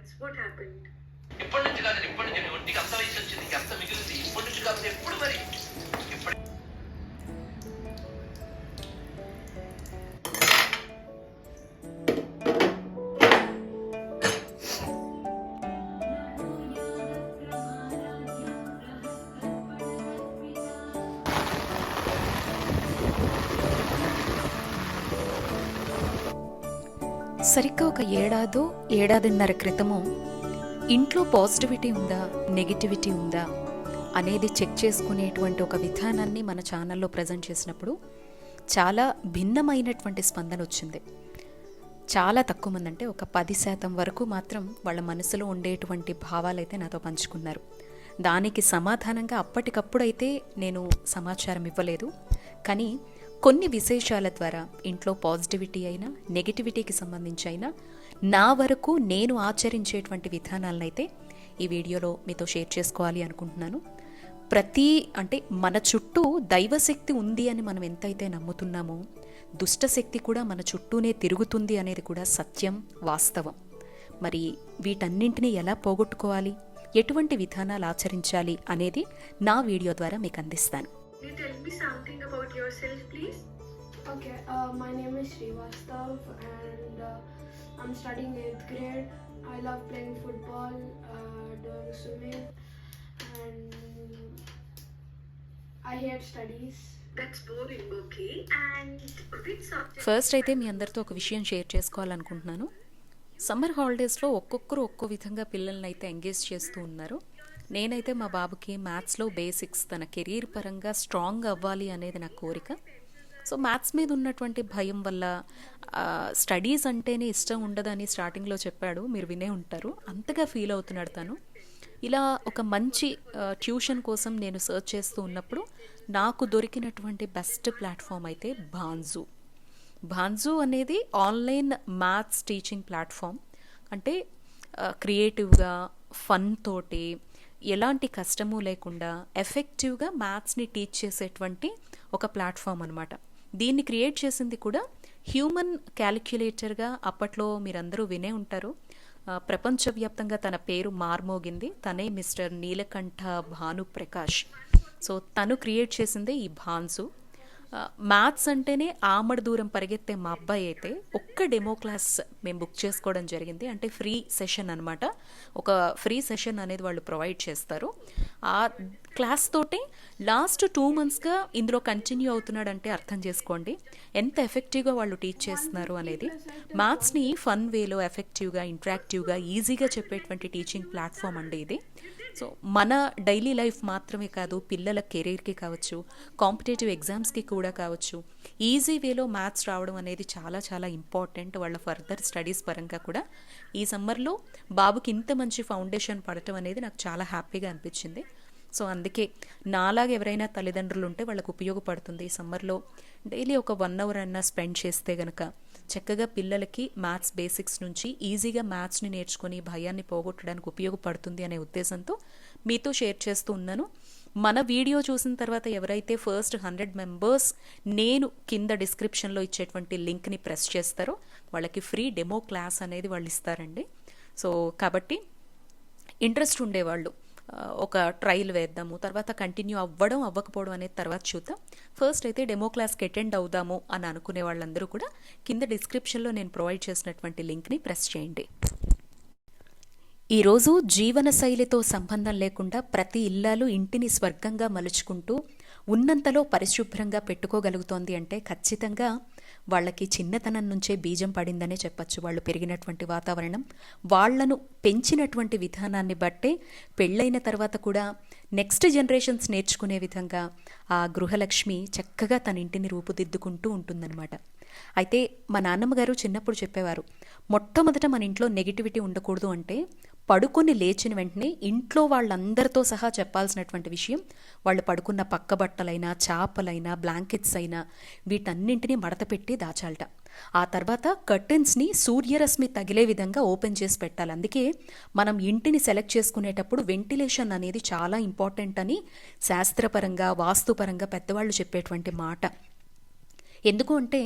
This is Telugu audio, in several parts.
months. What happened? ఇప్పటి నుంచి కాదు ఇప్పటి నుంచి నీ ఒంటికి అంత వయసు వచ్చింది నీకు అంత మిగిలింది ఇప్పటి నుంచి కాదు ఎప్పుడు మరి సరిగ్గా ఒక ఏడాదో ఏడాదిన్నర క్రితము ఇంట్లో పాజిటివిటీ ఉందా నెగిటివిటీ ఉందా అనేది చెక్ చేసుకునేటువంటి ఒక విధానాన్ని మన ఛానల్లో ప్రజెంట్ చేసినప్పుడు చాలా భిన్నమైనటువంటి స్పందన వచ్చింది. చాలా తక్కువ మంది అంటే ఒక పది శాతం వరకు మాత్రం వాళ్ళ మనసులో ఉండేటువంటి భావాలైతే నాతో పంచుకున్నారు. దానికి సమాధానంగా అప్పటికప్పుడైతే నేను సమాచారం ఇవ్వలేదు. కానీ కొన్ని విశేషాల ద్వారా ఇంట్లో పాజిటివిటీ అయినా నెగిటివిటీకి సంబంధించి అయినా నా వరకు నేను ఆచరించేటువంటి విధానాలనైతే ఈ వీడియోలో మీతో షేర్ చేసుకోవాలి అనుకుంటున్నాను. ప్రతి అంటే మన చుట్టూ దైవశక్తి ఉంది అని మనం ఎంతైతే నమ్ముతున్నామో దుష్టశక్తి కూడా మన చుట్టూనే తిరుగుతుంది అనేది కూడా సత్యం వాస్తవం. మరి వీటన్నింటినీ ఎలా పోగొట్టుకోవాలి? ఎటువంటి విధానాలు ఆచరించాలి అనేది నా వీడియో ద్వారా మీకు అందిస్తాను. You tell me something about yourself, please? Okay, uh, my name is Srivastav and uh, I'm studying 8th grade. I love playing football, uh, doing swimming, and I hate studies. That's boring, okay. And which subject? First అయితే మీ అందరితో ఒక విషయం షేర్ చేసుకోవాలనుకుంటున్నాను సమ్మర్ హాలిడేస్లో ఒక్కొక్కరు ఒక్కో విధంగా పిల్లల్ని అయితే ఎంగేజ్ చేస్తూ ఉన్నారు నేనైతే మా బాబుకి మ్యాథ్స్లో బేసిక్స్ తన కెరీర్ పరంగా స్ట్రాంగ్ అవ్వాలి అనేది నా కోరిక. సో మ్యాథ్స్ మీద ఉన్నటువంటి భయం వల్ల స్టడీస్ అంటేనే ఇష్టం ఉండదని స్టార్టింగ్లో చెప్పాడు. మీరు వినే ఉంటారు. అంతగా ఫీల్ అవుతున్నాడు తను. ఇలా ఒక మంచి ట్యూషన్ కోసం నేను సర్చ్ చేస్తూ ఉన్నప్పుడు నాకు దొరికినటువంటి బెస్ట్ ప్లాట్ఫామ్ అయితే భాన్జూ భాన్జూ అనేది ఆన్లైన్ మ్యాథ్స్ టీచింగ్ ప్లాట్ఫామ్. అంటే క్రియేటివ్గా ఫన్ తోటి ఎలాంటి కష్టము లేకుండా ఎఫెక్టివ్గా మ్యాథ్స్ని టీచ్ చేసేటువంటి ఒక ప్లాట్ఫామ్ అనమాట దీన్ని క్రియేట్ చేసింది కూడా హ్యూమన్ క్యాలిక్యులేటర్గా అప్పట్లో మీరందరూ వినే ఉంటారు. ప్రపంచవ్యాప్తంగా తన పేరు మార్మోగింది. తనే మిస్టర్ నీలకంఠ భానుప్రకాష్. సో తను క్రియేట్ చేసిందే ఈ భాన్సు. మ్యాథ్స్ అంటేనే ఆమడ దూరం పరిగెత్తే మా అబ్బాయి అయితే ఒక్క డెమో క్లాస్ మేము బుక్ చేసుకోవడం జరిగింది. అంటే ఫ్రీ సెషన్ అనమాట ఒక ఫ్రీ సెషన్ అనేది వాళ్ళు ప్రొవైడ్ చేస్తారు. ఆ క్లాస్ తోటి లాస్ట్ టూ మంత్స్గా ఇందులో కంటిన్యూ అవుతున్నాడంటే అర్థం చేసుకోండి. ఎంత ఎఫెక్టివ్గా వాళ్ళు టీచ్ చేస్తున్నారు అనేది. మ్యాథ్స్ని ఫన్ వేలో ఎఫెక్టివ్గా ఇంట్రాక్టివ్గా ఈజీగా చెప్పేటువంటి టీచింగ్ ప్లాట్ఫామ్ అండి ఇది. సో మన డైలీ లైఫ్ మాత్రమే కాదు పిల్లల కెరీర్కి కావచ్చు కాంపిటేటివ్ ఎగ్జామ్స్కి కూడా కావచ్చు ఈజీ వేలో మ్యాథ్స్ రావడం అనేది చాలా చాలా ఇంపార్టెంట్ వాళ్ళ ఫర్దర్ స్టడీస్ పరంగా కూడా ఈ సమ్మర్లో బాబుకి ఇంత మంచి ఫౌండేషన్ పడటం అనేది నాకు చాలా హ్యాపీగా అనిపించింది. సో అందుకే నాలాగా ఎవరైనా తల్లిదండ్రులు ఉంటే వాళ్ళకు ఉపయోగపడుతుంది ఈ సమ్మర్లో డైలీ ఒక వన్ అవర్ అన్నా స్పెండ్ చేస్తే గనక చక్కగా పిల్లలకి మ్యాథ్స్ బేసిక్స్ నుంచి ఈజీగా మ్యాథ్స్ని నేర్చుకొని భయాన్ని పోగొట్టడానికి ఉపయోగపడుతుంది అనే ఉద్దేశంతో మీతో షేర్ చేస్తూ ఉన్నాను. మన వీడియో చూసిన తర్వాత ఎవరైతే ఫస్ట్ హండ్రెడ్ మెంబర్స్ నేను కింద డిస్క్రిప్షన్లో ఇచ్చేటువంటి లింక్ని ప్రెస్ చేస్తారో వాళ్ళకి ఫ్రీ డెమో క్లాస్ అనేది వాళ్ళు ఇస్తారండి. సో కాబట్టి ఇంట్రెస్ట్ ఉండేవాళ్ళు. ఒక ట్రయల్ వేద్దాము తర్వాత కంటిన్యూ అవ్వడం అవ్వకపోవడం అనేది తర్వాత చూద్దాం. ఫస్ట్ అయితే డెమో క్లాస్కి అటెండ్ అవుదాము అని అనుకునే వాళ్ళందరూ కూడా కింద డిస్క్రిప్షన్లో నేను ప్రొవైడ్ చేసినటువంటి లింక్ని ప్రెస్ చేయండి. ఈరోజు జీవనశైలితో సంబంధం లేకుండా ప్రతి ఇల్లాలు ఇంటిని స్వర్గంగా మలుచుకుంటూ ఉన్నంతలో పరిశుభ్రంగా పెట్టుకోగలుగుతోంది అంటే ఖచ్చితంగా వాళ్ళకి చిన్నతనం నుంచే బీజం పడిందనే చెప్పచ్చు. వాళ్ళు పెరిగినటువంటి వాతావరణం వాళ్ళను పెంచినటువంటి విధానాన్ని బట్టే పెళ్ళైన తర్వాత కూడా నెక్స్ట్ జనరేషన్స్ నేర్చుకునే విధంగా ఆ గృహలక్ష్మి చక్కగా తన ఇంటిని రూపుదిద్దుకుంటూ ఉంటుందన్నమాట. అయితే మా నాన్నమ్మగారు చిన్నప్పుడు చెప్పేవారు మొట్టమొదట మన ఇంట్లో నెగిటివిటీ ఉండకూడదు అంటే పడుకొని లేచిన వెంటనే ఇంట్లో వాళ్ళందరితో సహా చెప్పాల్సినటువంటి విషయం వాళ్ళు పడుకున్న పక్క బట్టలైనా చేపలైనా బ్లాంకెట్స్ అయినా వీటన్నింటినీ మడతపెట్టి దాచాలట. ఆ తర్వాత కర్టెన్స్ని సూర్యరశ్మి తగిలే విధంగా ఓపెన్ చేసి పెట్టాలి. అందుకే మనం ఇంటిని సెలెక్ట్ చేసుకునేటప్పుడు వెంటిలేషన్ అనేది చాలా ఇంపార్టెంట్ అని శాస్త్రపరంగా వాస్తుపరంగా పెద్దవాళ్ళు చెప్పేటువంటి మాట. ఎందుకు అంటే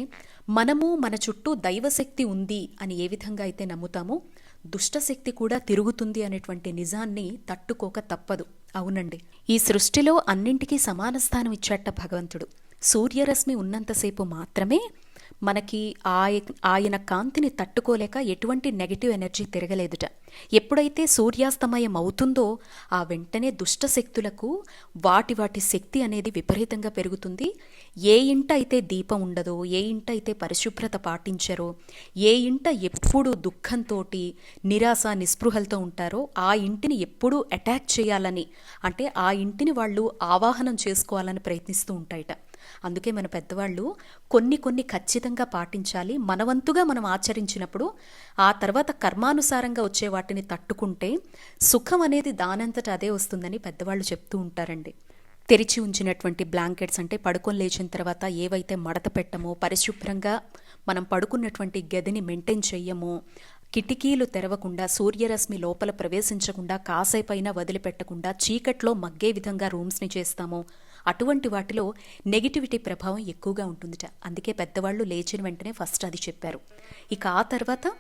మనము మన చుట్టూ దైవశక్తి ఉంది అని ఏ విధంగా అయితే నమ్ముతామో దుష్టశక్తి కూడా తిరుగుతుంది అనేటువంటి నిజాన్ని తట్టుకోక తప్పదు. అవునండి. ఈ సృష్టిలో అన్నింటికీ సమాన స్థానం ఇచ్చాట భగవంతుడు. సూర్యరశ్మి ఉన్నంతసేపు మాత్రమే మనకి ఆయ ఆయన కాంతిని తట్టుకోలేక ఎటువంటి నెగిటివ్ ఎనర్జీ తిరగలేదుట. ఎప్పుడైతే సూర్యాస్తమయం అవుతుందో ఆ వెంటనే దుష్ట శక్తులకు వాటి వాటి శక్తి అనేది విపరీతంగా పెరుగుతుంది. ఏ ఇంట అయితే దీపం ఉండదో ఏ ఇంట అయితే పరిశుభ్రత పాటించరో ఏ ఇంట ఎప్పుడు దుఃఖంతో నిరాశ నిస్పృహలతో ఉంటారో ఆ ఇంటిని ఎప్పుడూ అటాక్ చేయాలని అంటే ఆ ఇంటిని వాళ్ళు ఆవాహనం చేసుకోవాలని ప్రయత్నిస్తూ ఉంటాయట. అందుకే మన పెద్దవాళ్ళు కొన్ని కొన్ని ఖచ్చితంగా పాటించాలి. మనవంతుగా మనం ఆచరించినప్పుడు ఆ తర్వాత కర్మానుసారంగా వచ్చే వాటిని తట్టుకుంటే సుఖం అనేది దానంతట అదే వస్తుందని పెద్దవాళ్ళు చెప్తూ ఉంటారండి. తెరిచి ఉంచినటువంటి బ్లాంకెట్స్ అంటే పడుకొని లేచిన తర్వాత ఏవైతే మడత పెట్టమో పరిశుభ్రంగా మనం పడుకున్నటువంటి గదిని మెయింటైన్ చెయ్యమో కిటికీలు తెరవకుండా సూర్యరశ్మి లోపల ప్రవేశించకుండా కాసేపైనా వదిలిపెట్టకుండా చీకట్లో మగ్గే విధంగా రూమ్స్ని చేస్తామో అటువంటి వాటిలో నెగిటివిటీ ప్రభావం ఎక్కువగా ఉంటుందిట. అందుకే పెద్దవాళ్ళు లేచిన వెంటనే ఫస్ట్ అది చెప్పారు. ఇక ఆ తర్వాత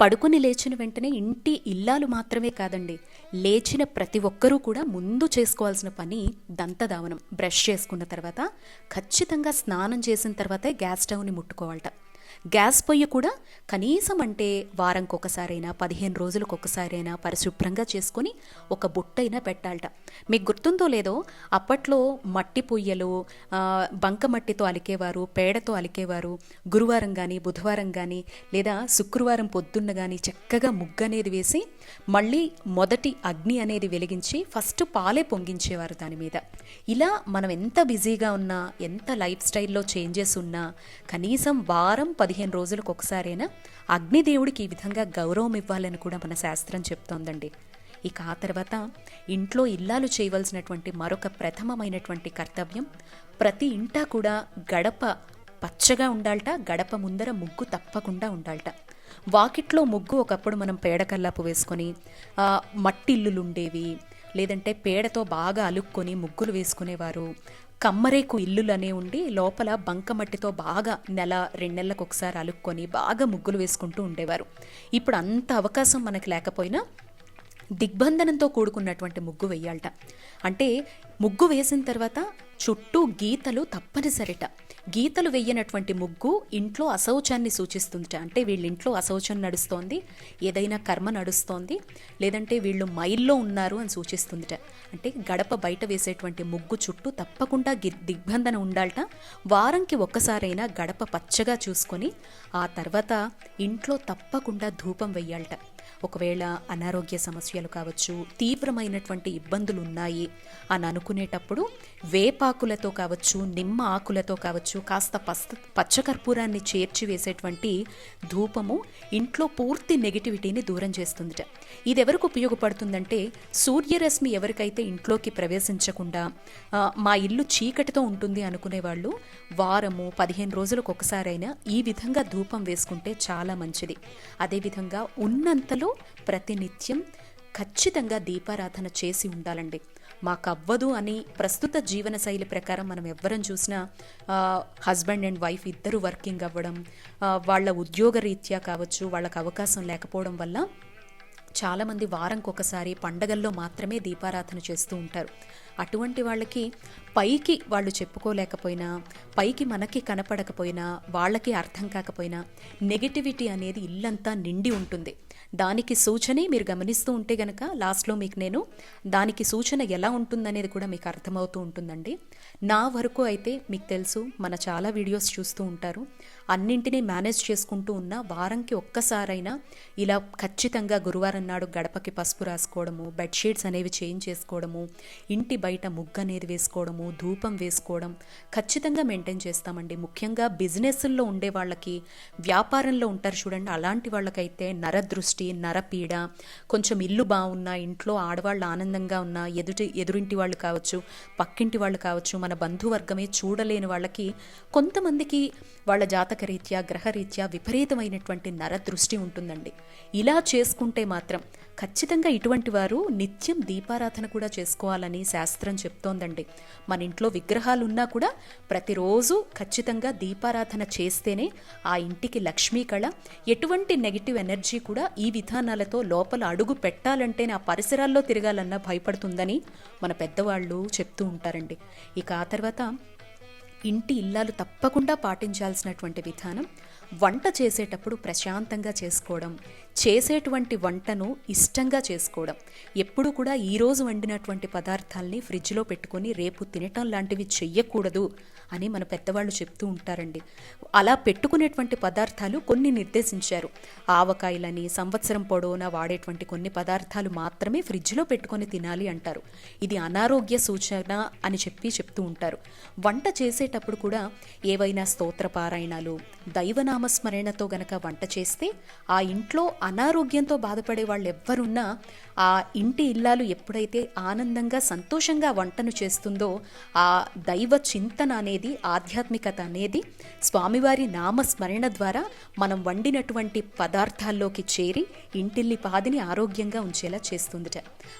పడుకుని లేచిన వెంటనే ఇంటి ఇల్లాలు మాత్రమే కాదండి లేచిన ప్రతి ఒక్కరూ కూడా ముందు చేసుకోవాల్సిన పని దంతదావనం. బ్రష్ చేసుకున్న తర్వాత ఖచ్చితంగా స్నానం చేసిన తర్వాతే గ్యాస్ స్టవ్ని ముట్టుకోవాలట. గ్యాస్ పొయ్యి కూడా కనీసం అంటే వారంకి ఒకసారైనా పదిహేను రోజులకు ఒకసారైనా పరిశుభ్రంగా చేసుకొని ఒక బుట్టైనా పెట్టాలట. మీకు గుర్తుందో లేదో అప్పట్లో మట్టి పొయ్యలు బంకమట్టితో బంక మట్టితో అలికేవారు పేడతో అలికేవారు గురువారం కానీ బుధవారం కానీ లేదా శుక్రవారం పొద్దున్న కానీ చక్కగా ముగ్గు అనేది వేసి మళ్ళీ మొదటి అగ్ని అనేది వెలిగించి ఫస్ట్ పాలే పొంగించేవారు దాని మీద. ఇలా మనం ఎంత బిజీగా ఉన్నా ఎంత లైఫ్ స్టైల్లో చేంజెస్ ఉన్నా కనీసం వారం పది పదిహేను రోజులకు ఒకసారైనా అగ్నిదేవుడికి ఈ విధంగా గౌరవం ఇవ్వాలని కూడా మన శాస్త్రం చెప్తోందండి. ఇక ఆ తర్వాత ఇంట్లో ఇల్లాలు చేయవలసినటువంటి మరొక ప్రథమమైనటువంటి కర్తవ్యం ప్రతి ఇంటా కూడా గడప పచ్చగా ఉండాలట గడప ముందర ముగ్గు తప్పకుండా ఉండాలట. వాకిట్లో ముగ్గు ఒకప్పుడు మనం పేడకల్లాపు వేసుకొని మట్టిల్లులు ఉండేవి లేదంటే పేడతో బాగా అలుక్కొని ముగ్గులు వేసుకునేవారు. కమ్మరేకు ఇల్లులు ఉండి లోపల బంకమట్టితో బాగా నెల రెండు నెలలకు ఒకసారి అలుక్కొని బాగా ముగ్గులు వేసుకుంటూ ఉండేవారు. ఇప్పుడు అంత అవకాశం మనకు లేకపోయినా దిగ్బంధనంతో కూడుకున్నటువంటి ముగ్గు వేయాలట అంటే ముగ్గు వేసిన తర్వాత చుట్టూ గీతలు తప్పనిసరిట. గీతలు వేయనటువంటి ముగ్గు ఇంట్లో అశౌచాన్ని సూచిస్తుంది అంటే వీళ్ళ ఇంట్లో అశౌచం నడుస్తోంది ఏదైనా కర్మ నడుస్తోంది లేదంటే వీళ్ళు మైల్లో ఉన్నారు అని సూచిస్తుందిట. అంటే గడప బయట వేసేటువంటి ముగ్గు చుట్టూ తప్పకుండా గి దిగ్బంధన ఉండాలట. వారంకి ఒక్కసారైనా గడప పచ్చగా చూసుకొని ఆ తర్వాత ఇంట్లో తప్పకుండా ధూపం వెయ్యాలట. ఒకవేళ అనారోగ్య సమస్యలు కావచ్చు తీవ్రమైనటువంటి ఇబ్బందులు ఉన్నాయి అని అనుకునేటప్పుడు వేపాకులతో కావచ్చు నిమ్మ ఆకులతో కావచ్చు కాస్త పస్ పచ్చకర్పూరాన్ని చేర్చి వేసేటువంటి ధూపము ఇంట్లో పూర్తి నెగిటివిటీని దూరం చేస్తుందిట. ఇది ఎవరికి ఉపయోగపడుతుందంటే సూర్యరశ్మి ఎవరికైతే ఇంట్లోకి ప్రవేశించకుండా మా ఇల్లు చీకటితో ఉంటుంది అనుకునే వాళ్ళు వారము పదిహేను రోజులకు ఒకసారైనా ఈ విధంగా ధూపం వేసుకుంటే చాలా మంచిది. అదేవిధంగా ఉన్నంతలో ప్రతినిత్యం ఖచ్చితంగా దీపారాధన చేసి ఉండాలండి. మాకు అవ్వదు అని ప్రస్తుత జీవన శైలి ప్రకారం మనం ఎవ్వరం చూసినా హస్బెండ్ అండ్ వైఫ్ ఇద్దరు వర్కింగ్ అవ్వడం వాళ్ళ ఉద్యోగ రీత్యా కావచ్చు వాళ్ళకి అవకాశం లేకపోవడం వల్ల చాలామంది వారంకి ఒకసారి పండగల్లో మాత్రమే దీపారాధన చేస్తూ ఉంటారు. అటువంటి వాళ్ళకి పైకి వాళ్ళు చెప్పుకోలేకపోయినా పైకి మనకి కనపడకపోయినా వాళ్ళకి అర్థం కాకపోయినా నెగిటివిటీ అనేది ఇల్లంతా నిండి ఉంటుంది. దానికి సూచనే మీరు గమనిస్తూ ఉంటే గనక లాస్ట్లో మీకు నేను దానికి సూచన ఎలా ఉంటుందనేది కూడా మీకు అర్థమవుతూ ఉంటుందండి. నా వరకు అయితే మీకు తెలుసు మన చాలా వీడియోస్ చూస్తూ ఉంటారు. అన్నింటినీ మేనేజ్ చేసుకుంటూ ఉన్న వారంకి ఒక్కసారైనా ఇలా ఖచ్చితంగా గురువారం నాడు గడపకి పసుపు రాసుకోవడము బెడ్షీట్స్ అనేవి చేంజ్ చేసుకోవడము ఇంటి బయట ముగ్గు అనేది వేసుకోవడము ధూపం వేసుకోవడం ఖచ్చితంగా మెయింటైన్ చేస్తామండి. ముఖ్యంగా బిజినెస్ల్లో ఉండే వాళ్ళకి వ్యాపారంలో ఉంటారు చూడండి అలాంటి వాళ్ళకైతే నరదృష్టి నరపీడ కొంచెం ఇల్లు బాగున్నా ఇంట్లో ఆడవాళ్ళు ఆనందంగా ఉన్నా ఎదుటి ఎదురింటి వాళ్ళు కావచ్చు పక్కింటి వాళ్ళు కావచ్చు మన బంధువర్గమే చూడలేని వాళ్ళకి కొంతమందికి వాళ్ళ జాతకరీత్యా గ్రహరీత్యా విపరీతమైనటువంటి నరదృష్టి ఉంటుందండి. ఇలా చేసుకుంటే మాత్రం ఖచ్చితంగా ఇటువంటి వారు నిత్యం దీపారాధన కూడా చేసుకోవాలని శాస్త్రం చెప్తోందండి. మన ఇంట్లో విగ్రహాలు ఉన్నా కూడా ప్రతిరోజు ఖచ్చితంగా దీపారాధన చేస్తేనే ఆ ఇంటికి లక్ష్మీ కళ ఎటువంటి నెగిటివ్ ఎనర్జీ కూడా ఈ విధానాలతో లోపల అడుగు పెట్టాలంటే ఆ పరిసరాల్లో తిరగాలన్నా భయపడుతుందని మన పెద్దవాళ్ళు చెప్తూ ఉంటారండి. ఇక ఆ తర్వాత ఇంటి ఇల్లాలు తప్పకుండా పాటించాల్సినటువంటి విధానం వంట చేసేటప్పుడు ప్రశాంతంగా చేసుకోవడం చేసేటువంటి వంటను ఇష్టంగా చేసుకోవడం. ఎప్పుడు కూడా ఈరోజు వండినటువంటి పదార్థాలని ఫ్రిడ్జ్లో పెట్టుకొని రేపు తినటం లాంటివి చెయ్యకూడదు అని మన పెద్దవాళ్ళు చెప్తూ ఉంటారండి. అలా పెట్టుకునేటువంటి పదార్థాలు కొన్ని నిర్దేశించారు. ఆవకాయలని సంవత్సరం పొడవునా వాడేటువంటి కొన్ని పదార్థాలు మాత్రమే ఫ్రిడ్జ్లో పెట్టుకొని తినాలి అంటారు. ఇది అనారోగ్య సూచన అని చెప్పి చెప్తూ ఉంటారు. వంట చేసేటప్పుడు కూడా ఏవైనా స్తోత్ర పారాయణాలు దైవనామస్మరణతో గనక వంట చేస్తే ఆ ఇంట్లో అనారోగ్యంతో బాధపడే వాళ్ళు ఎవ్వరున్నా ఆ ఇంటి ఇల్లాలు ఎప్పుడైతే ఆనందంగా సంతోషంగా వంటను చేస్తుందో ఆ దైవ చింతన అనేది ఆధ్యాత్మికత అనేది స్వామివారి నామస్మరణ ద్వారా మనం వండినటువంటి పదార్థాల్లోకి చేరి ఇంటిల్లి పాదిని ఆరోగ్యంగా ఉంచేలా చేస్తుందిట.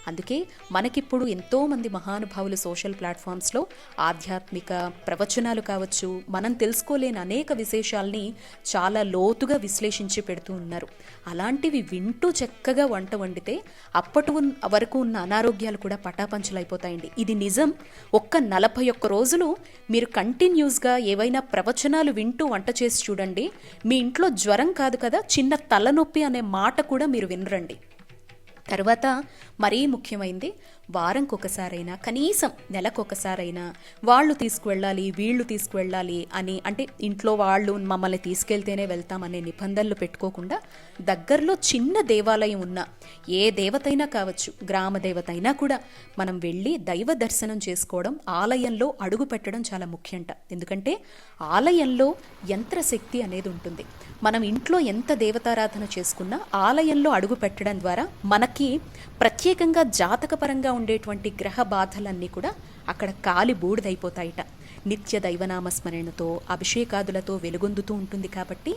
అందుకే మనకిప్పుడు ఎంతోమంది మహానుభావులు సోషల్ ప్లాట్ఫామ్స్లో ఆధ్యాత్మిక ప్రవచనాలు కావచ్చు మనం తెలుసుకోలేని అనేక విశేషాల్ని చాలా లోతుగా విశ్లేషించి పెడుతూ ఉన్నారు. అలాంటివి వింటూ చక్కగా వంట వండితే అప్పటి వరకు ఉన్న అనారోగ్యాలు కూడా పటాపంచలైపోతాయండి. ఇది నిజం. ఒక్క నలభై ఒక్క రోజులు మీరు కంటిన్యూస్గా ఏవైనా ప్రవచనాలు వింటూ వంట చేసి చూడండి. మీ ఇంట్లో జ్వరం కాదు కదా చిన్న తలనొప్పి అనే మాట కూడా మీరు వినరండి. తర్వాత మరీ ముఖ్యమైంది వారంకొకసారైనా కనీసం నెలకొకసారైనా వాళ్ళు తీసుకువెళ్ళాలి వీళ్ళు తీసుకువెళ్ళాలి అని అంటే ఇంట్లో వాళ్ళు మమ్మల్ని తీసుకెళ్తేనే వెళ్తామనే నిబంధనలు పెట్టుకోకుండా దగ్గరలో చిన్న దేవాలయం ఉన్న ఏ దేవతైనా కావచ్చు గ్రామ దేవత అయినా కూడా మనం వెళ్ళి దైవ దర్శనం చేసుకోవడం ఆలయంలో అడుగు పెట్టడం చాలా ముఖ్యంట. ఎందుకంటే ఆలయంలో యంత్రశక్తి అనేది ఉంటుంది. మనం ఇంట్లో ఎంత దేవతారాధన చేసుకున్నా ఆలయంలో అడుగు పెట్టడం ద్వారా మనకి ప్రత్యేకంగా జాతకపరంగా ఉండేటువంటి గ్రహ బాధలన్నీ కూడా అక్కడ కాలి బూడిదైపోతాయిట. నిత్య దైవనామస్మరణతో అభిషేకాదులతో వెలుగొందుతూ ఉంటుంది కాబట్టి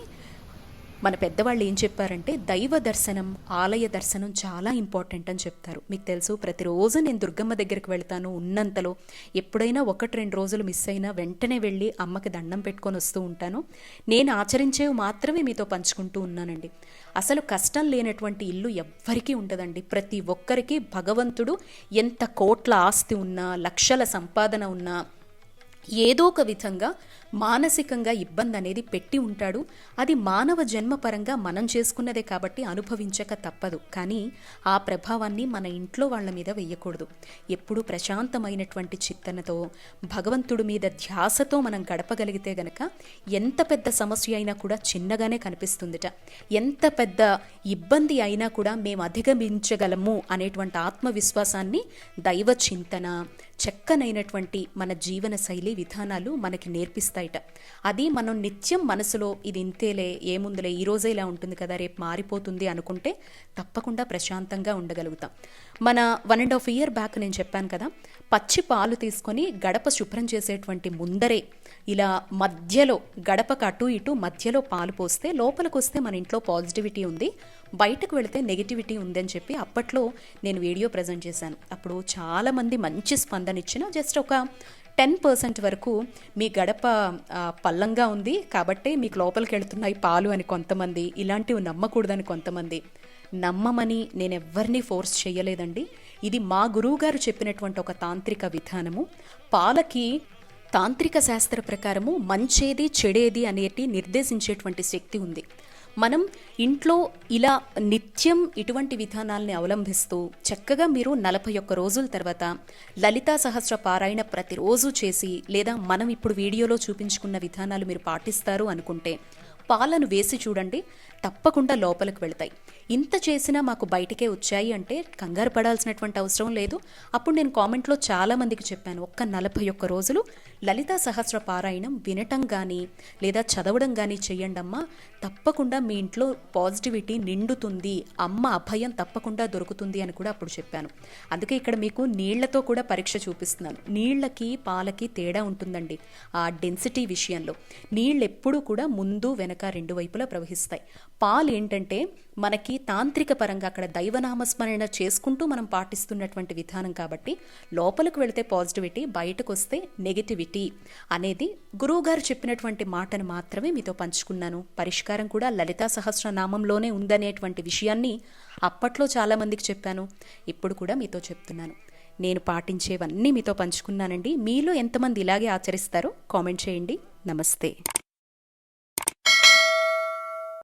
మన పెద్దవాళ్ళు ఏం చెప్పారంటే దైవ దర్శనం ఆలయ దర్శనం చాలా ఇంపార్టెంట్ అని చెప్తారు. మీకు తెలుసు ప్రతిరోజు నేను దుర్గమ్మ దగ్గరికి వెళ్తాను ఉన్నంతలో. ఎప్పుడైనా ఒకటి రెండు రోజులు మిస్ అయినా వెంటనే వెళ్ళి అమ్మకి దండం పెట్టుకొని వస్తూ ఉంటాను. నేను ఆచరించేవి మాత్రమే మీతో పంచుకుంటూ ఉన్నానండి. అసలు కష్టం లేనటువంటి ఇల్లు ఎవ్వరికీ ఉండదండి. ప్రతి ఒక్కరికి భగవంతుడు ఎంత కోట్ల ఆస్తి ఉన్నా లక్షల సంపాదన ఉన్నా ఏదో ఒక విధంగా మానసికంగా ఇబ్బంది అనేది పెట్టి ఉంటాడు. అది మానవ జన్మపరంగా మనం చేసుకున్నదే కాబట్టి అనుభవించక తప్పదు. కానీ ఆ ప్రభావాన్ని మన ఇంట్లో వాళ్ళ మీద వెయ్యకూడదు. ఎప్పుడూ ప్రశాంతమైనటువంటి చిత్తనతో భగవంతుడి మీద ధ్యాసతో మనం గడపగలిగితే గనక ఎంత పెద్ద సమస్య అయినా కూడా చిన్నగానే కనిపిస్తుందిట. ఎంత పెద్ద ఇబ్బంది అయినా కూడా మేము అధిగమించగలము అనేటువంటి ఆత్మవిశ్వాసాన్ని దైవ చింతన చక్కనైనటువంటి మన జీవన శైలి విధానాలు మనకి నేర్పిస్తాయిట. అది మనం నిత్యం మనసులో ఇది ఇంతేలే ఏముందిలే ఈ రోజే ఇలా ఉంటుంది కదా రేపు మారిపోతుంది అనుకుంటే తప్పకుండా ప్రశాంతంగా ఉండగలుగుతాం. మన one and half year back నేను చెప్పాను కదా పచ్చి పాలు తీసుకొని గడప శుభ్రం చేసేటువంటి ముందరే ఇలా మధ్యలో గడపకు అటు ఇటు మధ్యలో పాలు పోస్తే లోపలికి వస్తే మన ఇంట్లో పాజిటివిటీ ఉంది బయటకు వెళితే నెగిటివిటీ ఉందని చెప్పి అప్పట్లో నేను వీడియో ప్రజెంట్ చేశాను. అప్పుడు చాలామంది మంచి స్పందన ఇచ్చిన జస్ట్ ఒక టెన్ పర్సెంట్ వరకు మీ గడప పల్లంగా ఉంది కాబట్టే మీకు లోపలికి వెళుతున్నాయి పాలు అని కొంతమంది ఇలాంటివి నమ్మకూడదని కొంతమంది. నమ్మమని నేను ఎవ్వరినీ ఫోర్స్ చేయలేదండి ఇది మా గురువుగారు చెప్పినటువంటి ఒక తాంత్రిక విధానము. పాలకి తాంత్రిక శాస్త్ర ప్రకారము మంచేది చెడేది అనేటి నిర్దేశించేటువంటి శక్తి ఉంది. మనం ఇంట్లో ఇలా నిత్యం ఇటువంటి విధానాల్ని అవలంబిస్తూ చక్కగా మీరు నలభై ఒక్క రోజుల తర్వాత లలితా సహస్ర పారాయణ ప్రతిరోజు చేసి లేదా మనం ఇప్పుడు వీడియోలో చూపించుకున్న విధానాలు మీరు పాటిస్తారు అనుకుంటే పాలను వేసి చూడండి తప్పకుండా లోపలికి వెళ్తాయి. ఇంత చేసినా మాకు బయటకే వచ్చాయి అంటే కంగారు పడాల్సినటువంటి అవసరం లేదు. అప్పుడు నేను కామెంట్లో చాలామందికి చెప్పాను. ఒక్క నలభై ఒక్క రోజులు లలితా సహస్ర పారాయణం వినటం కానీ లేదా చదవడం కానీ చెయ్యండమ్మా. తప్పకుండా మీ ఇంట్లో పాజిటివిటీ నిండుతుంది. అమ్మ అభయం తప్పకుండా దొరుకుతుంది అని కూడా అప్పుడు చెప్పాను. అందుకే ఇక్కడ మీకు నీళ్ళతో కూడా పరీక్ష చూపిస్తున్నాను. నీళ్ళకి పాలకి తేడా ఉంటుందండి ఆ డెన్సిటీ విషయంలో. నీళ్ళు ఎప్పుడూ కూడా ముందు వెనక రెండు వైపులా ప్రవహిస్తాయి. పాలు ఏంటంటే మనకి తాంత్రిక పరంగా అక్కడ దైవనామస్మరణ చేసుకుంటూ మనం పాటిస్తున్నటువంటి విధానం కాబట్టి లోపలికి వెళితే పాజిటివిటీ బయటకు వస్తే నెగిటివిటీ. అనేది గురువుగారు చెప్పినటువంటి మాటను మాత్రమే మీతో పంచుకున్నాను. పరిష్కారం కూడా లలితా సహస్రనామంలోనే ఉందనేటువంటి విషయాన్ని అప్పట్లో చాలామందికి చెప్పాను. ఇప్పుడు కూడా మీతో చెప్తున్నాను. నేను పాటించేవన్నీ మీతో పంచుకున్నానండి. మీలో ఎంతమంది ఇలాగే ఆచరిస్తారో కామెంట్ చేయండి. నమస్తే.